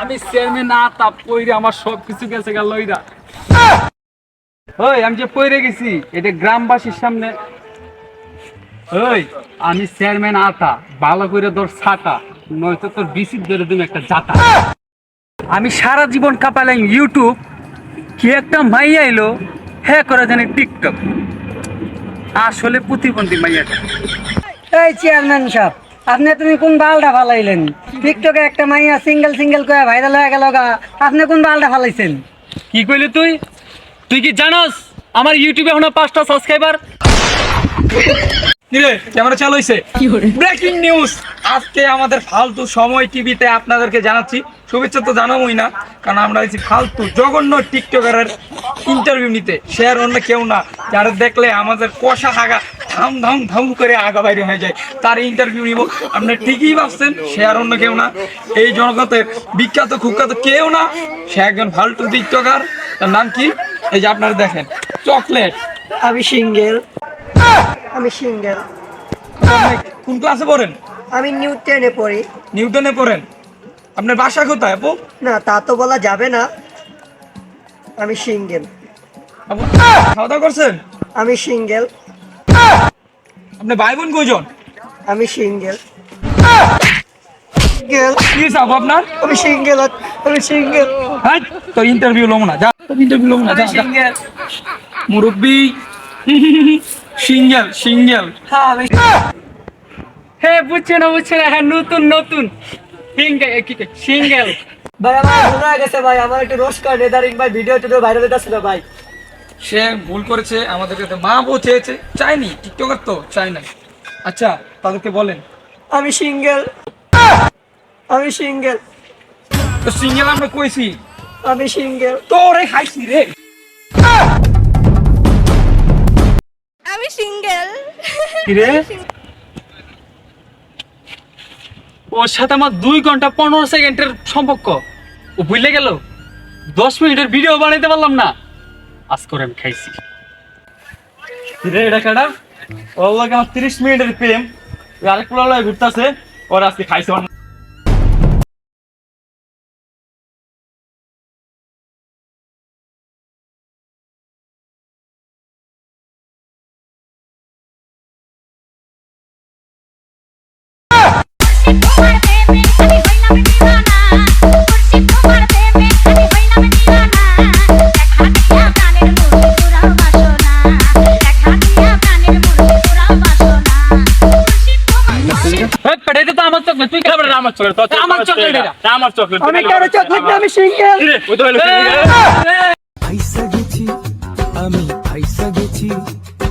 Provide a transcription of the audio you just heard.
আমি চেয়ারম্যান না তা পইরে আমার সব কিছু গেছে গেল লইরা। ওই আমি যে পইরে গেছি এটা গ্রামবাসীর সামনে। ওই আমি চেয়ারম্যান আতা ভালো করে তোর ছাতা নয়তো তোর বিসির ধরে দিন একটা জাতা আমি সারা জীবন কাপালাম ইউটিউব কি একটা মাইয়া এলো হ্যাঁ করে জানি টিকটক আসলে প্রতিবন্ধী মাইয়াটা এই চেয়ারম্যান সাহেব আপনি তুমি কোন বালটা ফালাইলেন? টিকটকে একটা মাইয়া সিঙ্গেল সিঙ্গেল করে ভাইরাল হয়ে গেল গা আপনি কোন বালটা ফালাইছেন? কি কইলি তুই? তুই কি জানোস? আমার ইউটিউবে এখনও পাঁচটা সাবস্ক্রাইবার কিরে ক্যামেরা চালু হইছে? ব্রেকিং নিউজ আজকে আমাদের ফালতু সময় টিভিতে আপনাদেরকে জানাচ্ছি। শুভেচ্ছা তো জানাবোই না কারণ আমরা হচ্ছি ফালতু জঘন্য টিকটকারের ইন্টারভিউ নিতে। সে আর অন্য কেউ না যারা দেখলে আমাদের কষা হাগা ধাম ধাম ধাম করে আগা বাইরে হয়ে যায়। তার ইন্টারভিউ নিব। আপনি ঠিকই ভাবছেন সে আর অন্য কেউ না। এই জগতের বিখ্যাত কুখ্যাত কেউ না। সে একজন ফালতু টিকটকার। তার নাম কি? এই যে আপনারা দেখেন চকলেট। আমি সিঙ্গেল। আমি সিঙ্গেল। কোন ক্লাসে পড়েন? আমি নিউ টেনে পড়ি। নিউটনে পড়েন? আপনার বাসা কোথায় আপু? না তা তো বলা যাবে না। আমি সিঙ্গেল। আপু খাওয়া দাওয়া করছেন? আমি সিঙ্গেল। আপনি ভাই বোন কয়জন? আমি সিঙ্গেল। সিঙ্গেল। কি আপু আপনার? আমি সিঙ্গেল আমি সিঙ্গেল। হ্যাঁ তো ইন্টারভিউ লম না যা। তোর ইন্টারভিউ লম না যা। সিঙ্গেল। মুরব্বি। Single single. হ্যাঁ হ্যাঁ বুঝছে না বুঝছে না হ্যাঁ নতুন নতুন। সিঙ্গেল ভাই আমার ভুল হয়ে গেছে ভাই। আমার একটু রোস্ট কার্ড এদারিং ভাই। ভিডিও টিডিও ভাইরাল হইতাছিল ভাই। সে ভুল করেছে আমাদের কাছে মা বউ চেয়েছে চাইনি টিকটকার তো চাই নাই। আচ্ছা তাদেরকে বলেন। আমি সিঙ্গেল। আমি সিঙ্গেল। তো সিঙ্গেল আমরা কইছি। আমি সিঙ্গেল। তোরে খাইছি রে। আমি সিঙ্গেল। কিরে ওর সাথে আমার দুই ঘণ্টা পনেরো সেকেন্ডের সম্পর্ক। ও ভুলে গেল। দশ মিনিটের ভিডিও বানাইতে পারলাম না। আজ করে আমি খাইছি। রে এটা কেডা? ওর লাগে আমার তিরিশ মিনিটের প্রেম। আরেক পোলা ঘুরতাছে, ওর আজকে খাইছে। চকলেট এটা তো আমার চকলেট তুই খাবার? আমার চকলেট আমার চকলেট এটা। আমার চকলেট আমি কারও চকলেট আমি সিঙ্গেল ওই তো হলো পয়সা আমি